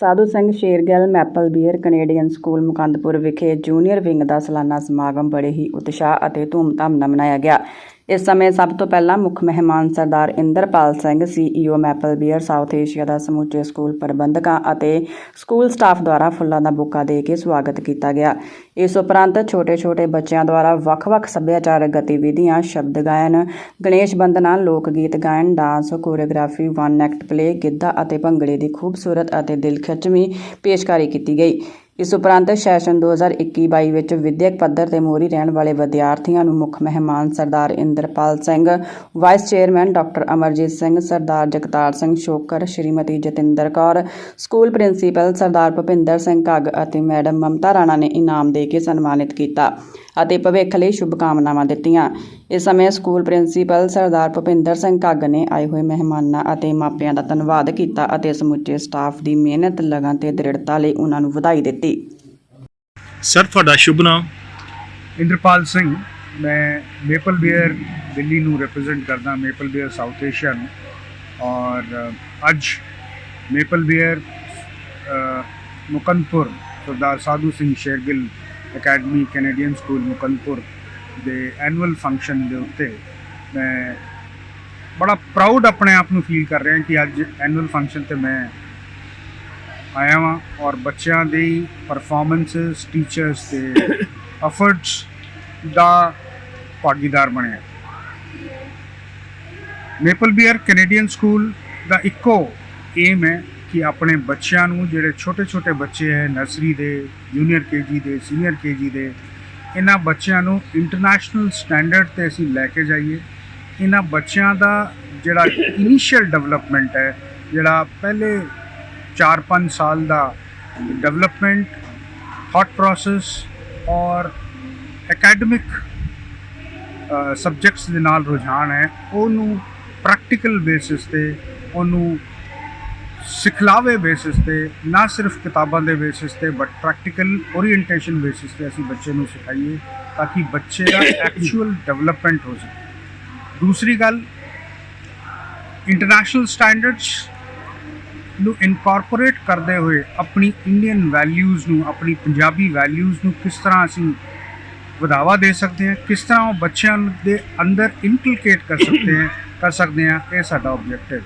Sadhu Singh Shergill maple bear Canadian school Mukandpur ਵਿਖੇ junior wing ਦਾ ਸਾਲਾਨਾ ਸਮਾਗਮ ਬੜੇ ਹੀ ਉਤਸ਼ਾਹ ਅਤੇ ਧੂਮਧਾਮ ਨਾਲ ਮਨਾਇਆ ਗਿਆ। ਇਸ ਸਮੇਂ ਸਭ ਤੋਂ ਪਹਿਲਾਂ ਮੁੱਖ ਮਹਿਮਾਨ Sardar Inderpal Singh CEO maple bear South Asia ਦਾ ਸਮੁੱਚੇ ਸਕੂਲ ਪ੍ਰਬੰਧਕਾਂ ਅਤੇ ਸਕੂਲ ਸਟਾਫ ਦੁਆਰਾ ਫੁੱਲਾਂ ਦਾ ਬੁੱਕਾ ਦੇ ਕੇ ਸਵਾਗਤ ਕੀਤਾ ਗਿਆ। ਇਸ ਉਪਰੰਤ ਛੋਟੇ-ਛੋਟੇ ਬੱਚਿਆਂ ਦੁਆਰਾ ਵੱਖ-ਵੱਖ ਸੱਭਿਆਚਾਰਕ ਗਤੀਵਿਧੀਆਂ, ਸ਼ਬਦ ਗਾਇਨ, ਗਣੇਸ਼ ਬੰਦਨਾ ਲੋਕ ਗੀਤ ਗਾਇਨ, dance, choreography one act play giddha ਅਤੇ ਭੰਗੜੇ ਦੀ ਖੂਬਸੂਰਤ ਅਤੇ ਦਿਲਖਿੱਚਵੀਂ ਪੇਸ਼ਕਾਰੀ ਕੀਤੀ ਗਈ। ਇਸ ਉਪਰੰਤ ਸੈਸ਼ਨ 2021-22 ਵਿੱਚ ਵਿਦਿਅਕ ਪੱਧਰ ਤੇ ਮੋਹਰੀ ਰਹਿਣ ਵਾਲੇ ਵਿਦਿਆਰਥੀਆਂ ਨੂੰ ਮੁੱਖ ਮਹਿਮਾਨ Sardar Inderpal Singh vice chairman doctor Amarjit Singh, Sardar Jagtar Singh Shokar, Shrimati Jatinder Kaur school principal Sardar Bhupinder Singh Ghag ਅਤੇ ਮੈਡਮ ਮਮਤਾ ਰਾਣਾ ਨੇ ਇਨਾਮ ਦੇ ਕੇ ਸਨਮਾਨਿਤ ਕੀਤਾ। ਅਤੇ ਭਵਿੱਖ ਲਈ ਸ਼ੁਭਕਾਮਨਾਵਾਂ ਦਿੱਤੀਆਂ। ਇਸ ਸਮੇਂ ਸਕੂਲ ਪ੍ਰਿੰਸੀਪਲ ਸਰਦਾਰ ਭੁਪਿੰਦਰ ਸਿੰਘ ਕੱਗ ਨੇ ਆਏ ਹੋਏ ਮਹਿਮਾਨਾਂ ਅਤੇ ਮਾਪਿਆਂ ਦਾ ਧੰਨਵਾਦ ਕੀਤਾ ਅਤੇ ਸਮੁੱਚੇ ਸਟਾਫ ਦੀ ਮਿਹਨਤ ਲਗਨ ਤੇ ਦ੍ਰਿੜਤਾ ਲਈ ਉਹਨਾਂ ਨੂੰ ਵਧਾਈ ਦਿੱਤੀ। ਸਰ ਤੁਹਾਡਾ ਸ਼ੁਭ ਨਾਮ? ਇੰਦਰਪਾਲ ਸਿੰਘ। ਮੈਂ ਮੇਪਲ ਬੀਅਰ ਦਿੱਲੀ ਨੂੰ ਰਿਪਰੈਜ਼ੈਂਟ ਕਰਦਾ ਮੇਪਲ ਬੀਅਰ ਸਾਊਥ ਏਸ਼ੀਆ ਨੂੰ। ਔਰ ਅੱਜ maple bear Mukandpur Sardar Sadhu Singh Shergill academy Canadian school Mukandpur ਦੇ ਐਨੂਅਲ ਫੰਕਸ਼ਨ ਦੇ ਉੱਤੇ ਮੈਂ ਬੜਾ ਪ੍ਰਾਊਡ ਆਪਣੇ ਆਪ ਨੂੰ ਫੀਲ ਕਰ ਰਿਹਾ ਕਿ ਅੱਜ ਐਨੂਅਲ ਫੰਕਸ਼ਨ ਤੇ ਮੈਂ ਆਇਆ ਵਾਂ ਔਰ ਬੱਚਿਆਂ ਦੀ ਪਰਫਾਰਮੈਂਸਸ ਟੀਚਰਸ ਤੇ ਐਫਰਟਸ ਦਾ ਭਾਗੀਦਾਰ ਬਣਿਆ। ਮੇਪਲ ਬੀਅਰ ਕੈਨੇਡੀਅਨ ਸਕੂਲ ਦਾ ਇੱਕੋ ਏਮ ਹੈ ਕਿ ਆਪਣੇ ਬੱਚਿਆਂ ਨੂੰ ਜਿਹੜੇ ਛੋਟੇ-ਛੋਟੇ ਬੱਚੇ ਹੈ, ਨਰਸਰੀ ਦੇ, ਜੂਨੀਅਰ ਕੇਜੀ ਦੇ, ਸੀਨੀਅਰ ਕੇਜੀ ਦੇ, ਇਹਨਾਂ ਬੱਚਿਆਂ ਨੂੰ ਇੰਟਰਨੈਸ਼ਨਲ ਸਟੈਂਡਰਡ ਤੇ ਅਸੀਂ ਲੈ ਕੇ ਜਾਈਏ। ਇਹਨਾਂ ਬੱਚਿਆਂ ਦਾ ਜਿਹੜਾ ਇਨੀਸ਼ੀਅਲ ਡਿਵੈਲਪਮੈਂਟ ਹੈ, ਜਿਹੜਾ ਪਹਿਲੇ 4-5 ਸਾਲ ਦਾ ਡਿਵੈਲਪਮੈਂਟ ਥਾਟ ਪ੍ਰੋਸੈਸ ਔਰ ਅਕੈਡਮਿਕ ਸਬਜੈਕਟਸ ਦੇ ਨਾਲ ਰੁਝਾਨ ਹੈ, ਉਹਨੂੰ ਪ੍ਰੈਕਟੀਕਲ ਬੇਸਿਸ ਤੇ ਉਹਨੂੰ ਸਿਖਲਾਵੇ ਬੇਸਿਸ ਤੇ, ਨਾ ਸਿਰਫ ਕਿਤਾਬਾਂ ਦੇ ਬੇਸਿਸ ਤੇ ਬਟ ਪ੍ਰੈਕਟੀਕਲ ਓਰੀਐਂਟੇਸ਼ਨ ਬੇਸਿਸ ਤੇ ਅਸੀਂ ਬੱਚੇ ਨੂੰ ਸਿਖਾਈਏ ਤਾਂ ਕਿ ਬੱਚੇ ਦਾ ਐਕਚੁਅਲ ਡਿਵੈਲਪਮੈਂਟ ਹੋ ਸਕੇ। ਦੂਸਰੀ ਗੱਲ ਇੰਟਰਨੈਸ਼ਨਲ ਸਟੈਂਡਰਡਸ ਨੂੰ ਇਨਕੋਰਪੋਰੇਟ ਕਰਦੇ ਹੋਏ ਆਪਣੀ ਇੰਡੀਅਨ ਵੈਲਿਊਜ਼ ਨੂੰ, ਆਪਣੀ ਪੰਜਾਬੀ ਵੈਲਿਊਜ਼ ਨੂੰ ਕਿਸ ਤਰ੍ਹਾਂ ਅਸੀਂ ਵਧਾਵਾ ਦੇ ਸਕਦੇ ਹਾਂ, ਕਿਸ ਤਰ੍ਹਾਂ ਉਹ ਬੱਚਿਆਂ ਦੇ ਅੰਦਰ ਇਨਕਲਕੇਟ ਕਰ ਸਕਦੇ ਹਾਂ, ਕਰ ਸਕਦੇ ਹਾਂ, ਇਹ ਸਾਡਾ ਆਬਜੈਕਟਿਵ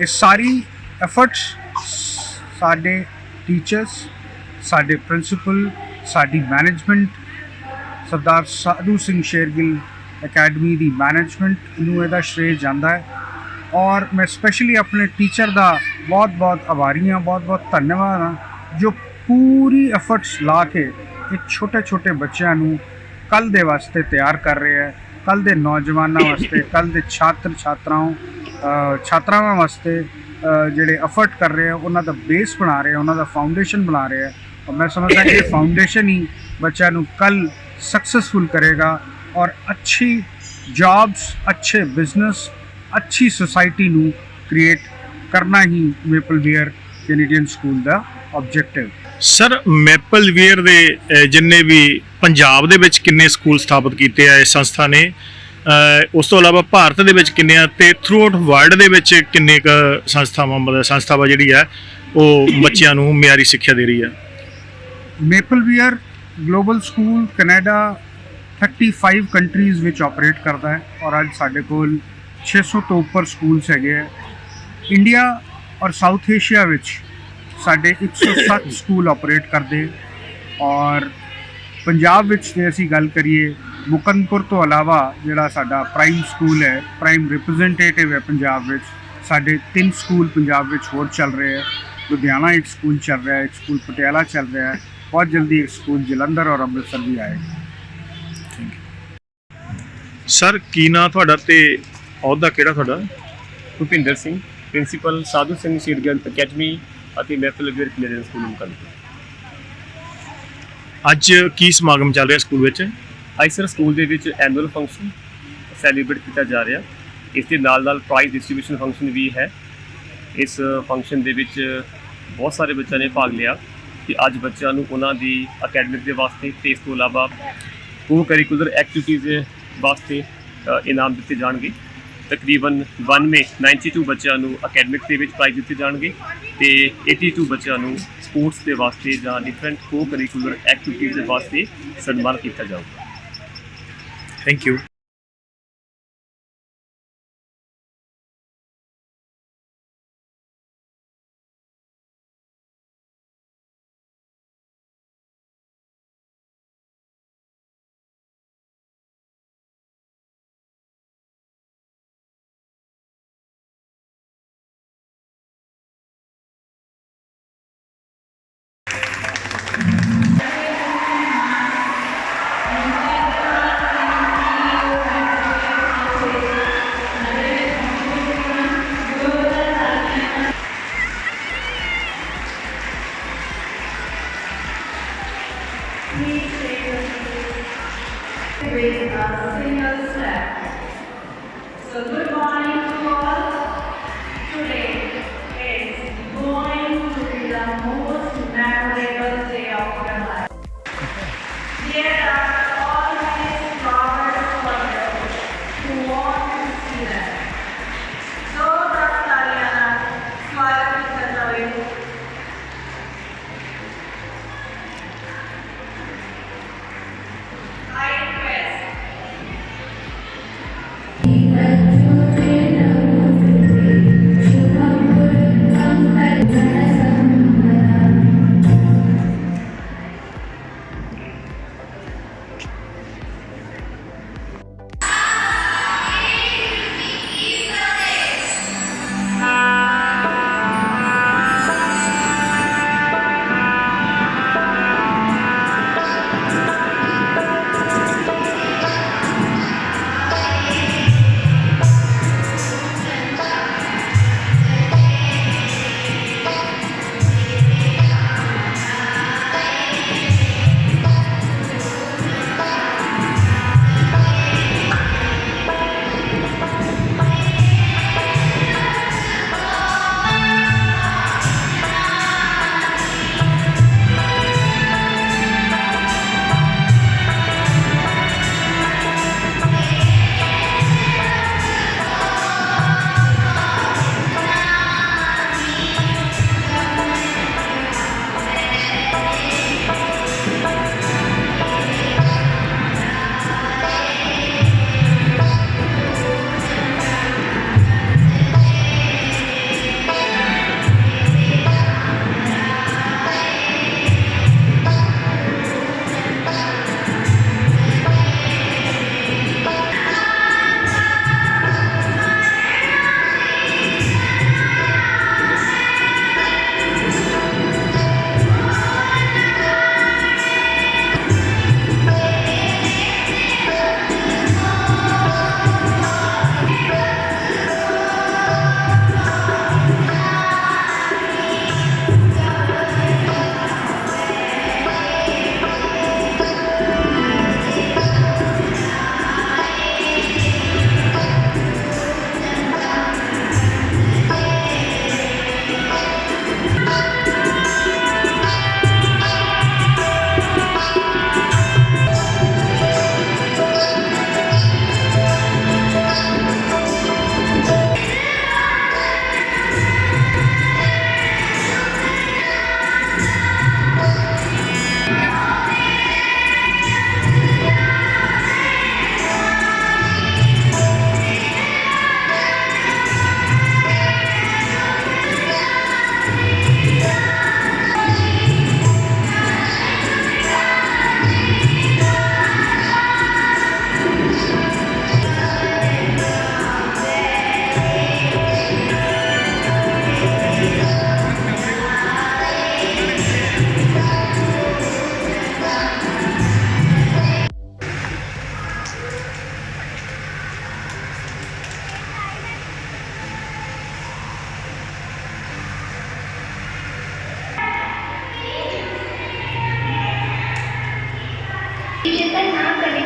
ਇਹ ਸਾਰੀ ਐਫਰਟਸ ਸਾਡੇ ਟੀਚਰਸ ਸਾਡੇ ਪ੍ਰਿੰਸੀਪਲ ਸਾਡੀ ਮੈਨੇਜਮੈਂਟ ਸਰਦਾਰ ਸਾਧੂ ਸਿੰਘ ਸ਼ੇਰਗਿੱਲ ਅਕੈਡਮੀ ਦੀ ਮੈਨੇਜਮੈਂਟ ਨੂੰ ਇਹਦਾ ਸ਼੍ਰੇਅ ਜਾਂਦਾ ਹੈ। ਔਰ ਮੈਂ ਸਪੈਸ਼ਲੀ ਆਪਣੇ ਟੀਚਰ ਦਾ ਬਹੁਤ ਬਹੁਤ ਆਭਾਰੀ ਹਾਂ ਬਹੁਤ ਬਹੁਤ ਧੰਨਵਾਦ ਹਾਂ, ਜੋ ਪੂਰੀ ਐਫਰਟਸ ਲਾ ਕੇ ਇਹ ਛੋਟੇ ਛੋਟੇ ਬੱਚਿਆਂ ਨੂੰ ਕੱਲ ਦੇ ਵਾਸਤੇ ਤਿਆਰ ਕਰ ਰਿਹਾ ਹੈ ਕੱਲ ਦੇ ਨੌਜਵਾਨਾਂ ਵਾਸਤੇ ਕੱਲ ਦੇ ਛਾਤਰ ਛਾਤਰਾਵਾਂ ਛਾਤਰਾਵਾਂ ਵਾਸਤੇ ਜਿਹੜੇ ਐਫਰਟ ਕਰ ਰਹੇ ਆ, ਉਹਨਾਂ ਦਾ ਬੇਸ ਬਣਾ ਰਹੇ ਆ, ਉਹਨਾਂ ਦਾ ਫਾਊਂਡੇਸ਼ਨ ਬਣਾ ਰਹੇ ਆ। ਔਰ ਮੈਂ ਸਮਝਦਾ ਕਿ ਫਾਊਂਡੇਸ਼ਨ ਹੀ ਬੱਚਿਆਂ ਨੂੰ ਕੱਲ ਸਕਸੈਸਫੁਲ ਕਰੇਗਾ ਔਰ ਅੱਛੀ ਜੌਬਸ ਅੱਛੇ ਬਿਜ਼ਨਸ ਅੱਛੀ ਸੁਸਾਇਟੀ ਨੂੰ ਕ੍ਰੀਏਟ ਕਰਨਾ ਹੀ ਮੇਪਲ ਬੀਅਰ ਕੈਨੇਡੀਅਨ ਸਕੂਲ ਦਾ ਆਬਜੈਕਟਿਵ ਸਰ ਮੈਪਲ ਵੀਅਰ ਦੇ ਜਿੰਨੇ ਵੀ ਪੰਜਾਬ ਦੇ ਵਿੱਚ ਕਿੰਨੇ ਸਕੂਲ ਸਥਾਪਿਤ ਕੀਤੇ ਆ ਇਸ ਸੰਸਥਾ ਨੇ ਉਸ ਤੋਂ ਇਲਾਵਾ ਭਾਰਤ ਦੇ ਵਿੱਚ ਕਿੰਨੇ ਆ ਤੇ ਥਰੂ ਆਊਟ ਵਰਲਡ ਦੇ ਵਿੱਚ ਕਿੰਨੇ ਕ ਸੰਸਥਾਵਾਂ, ਮਤਲਬ ਸੰਸਥਾਵਾਂ ਜਿਹੜੀ ਹੈ ਉਹ ਬੱਚਿਆਂ ਨੂੰ ਮਿਆਰੀ ਸਿੱਖਿਆ ਦੇ ਰਹੀ ਹੈ maple bear global school Canada 35 countries ਵਿੱਚ ਆਪਰੇਟ ਕਰਦਾ ਹੈ ਔਰ ਅੱਜ ਸਾਡੇ ਕੋਲ 600 ਤੋਂ ਉੱਪਰ ਸਕੂਲਸ ਹੈਗੇ ਹੈ ਇੰਡੀਆ ਔਰ ਸਾਊਥ ਏਸ਼ੀਆ ਵਿੱਚ ਸਾਡੇ 107 ਸਕੂਲ ਆਪਰੇਟ ਕਰਦੇ ਔਰ ਪੰਜਾਬ ਵਿੱਚ ਜੇ ਅਸੀਂ ਗੱਲ ਕਰੀਏ ਮੁਕੰਦਪੁਰ ਤੋਂ ਇਲਾਵਾ ਜਿਹੜਾ ਸਾਡਾ ਪ੍ਰਾਈਮ ਸਕੂਲ ਹੈ ਪ੍ਰਾਈਮ ਰਿਪਰੈਜ਼ੈਂਟੇਟਿਵ ਹੈ ਪੰਜਾਬ ਵਿੱਚ ਸਾਡੇ ਤਿੰਨ ਸਕੂਲ ਪੰਜਾਬ ਵਿੱਚ ਹੋਰ ਚੱਲ ਰਹੇ ਹੈ। ਲੁਧਿਆਣਾ ਇੱਕ ਸਕੂਲ ਚੱਲ ਰਿਹਾ ਹੈ ਇੱਕ ਸਕੂਲ ਪਟਿਆਲਾ ਚੱਲ ਰਿਹਾ ਹੈ ਬਹੁਤ ਜਲਦੀ ਇੱਕ ਸਕੂਲ ਜਲੰਧਰ ਔਰ ਅੰਮ੍ਰਿਤਸਰ ਵੀ ਆਏਗਾ। ਸਰ ਕੀ ਨਾਂ ਤੁਹਾਡਾ ਤੇ ਅਹੁਦਾ ਕਿਹੜਾ ਤੁਹਾਡਾ? ਭੁਪਿੰਦਰ ਸਿੰਘ ਪ੍ਰਿੰਸੀਪਲ ਸਾਧੂ ਸਿੰਘ ਸ਼ੀਰਗਨ ਅਕੈਡਮੀ ਅਤੇ Maple Bear Canadian school Mukandpur. ਅੱਜ ਕੀ ਸਮਾਗਮ ਚੱਲ ਰਿਹਾ ਸਕੂਲ ਵਿੱਚ? ਅੱਜ ਸਕੂਲ ਦੇ ਵਿੱਚ ਐਨੂਅਲ ਫੰਕਸ਼ਨ ਸੈਲੀਬ੍ਰੇਟ ਕੀਤਾ ਜਾ ਰਿਹਾ। ਇਸ ਦੇ ਨਾਲ ਨਾਲ ਪ੍ਰਾਈਜ਼ ਡਿਸਟ੍ਰੀਬਿਊਸ਼ਨ ਫੰਕਸ਼ਨ ਵੀ ਹੈ। ਇਸ ਫੰਕਸ਼ਨ ਦੇ ਵਿੱਚ ਬਹੁਤ ਸਾਰੇ ਬੱਚਿਆਂ ਨੇ ਭਾਗ ਲਿਆ ਕਿ ਅੱਜ ਬੱਚਿਆਂ ਨੂੰ ਉਹਨਾਂ ਦੀ ਅਕੈਡਮਿਕ ਦੇ ਵਾਸਤੇ ਤੇ ਇਸ ਤੋਂ ਇਲਾਵਾ ਕੋ ਕਰਿਕੂਲਰ ਐਕਟੀਵਿਟੀਜ਼ ਦੇ ਵਾਸਤੇ ਇਨਾਮ ਦਿੱਤੇ ਜਾਣਗੇ। ਤਕਰੀਬਨ 1 ਮੇ 92 ਬੱਚਿਆਂ ਨੂੰ ਅਕੈਡਮਿਕ ਦੇ ਵਿੱਚ ਪ੍ਰਾਈਜ਼ ਦਿੱਤੇ ਜਾਣਗੇ ਤੇ 82 ਬੱਚਿਆਂ ਨੂੰ ਸਪੋਰਟਸ ਦੇ ਵਾਸਤੇ ਜਾਂ ਡਿਫਰੈਂਟ ਕੋ ਕਰਿਕੂਲਰ ਐਕਟੀਵਿਟੀਜ਼ ਦੇ ਵਾਸਤੇ ਸਨਮਾਨ ਕੀਤਾ ਜਾਊਗਾ। Thank you. चिंतन ना करें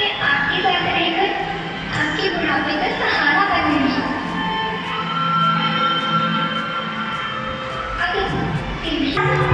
ये आपकी बात रहकर आपके बुढ़ापे का सहारा बनेगी अगर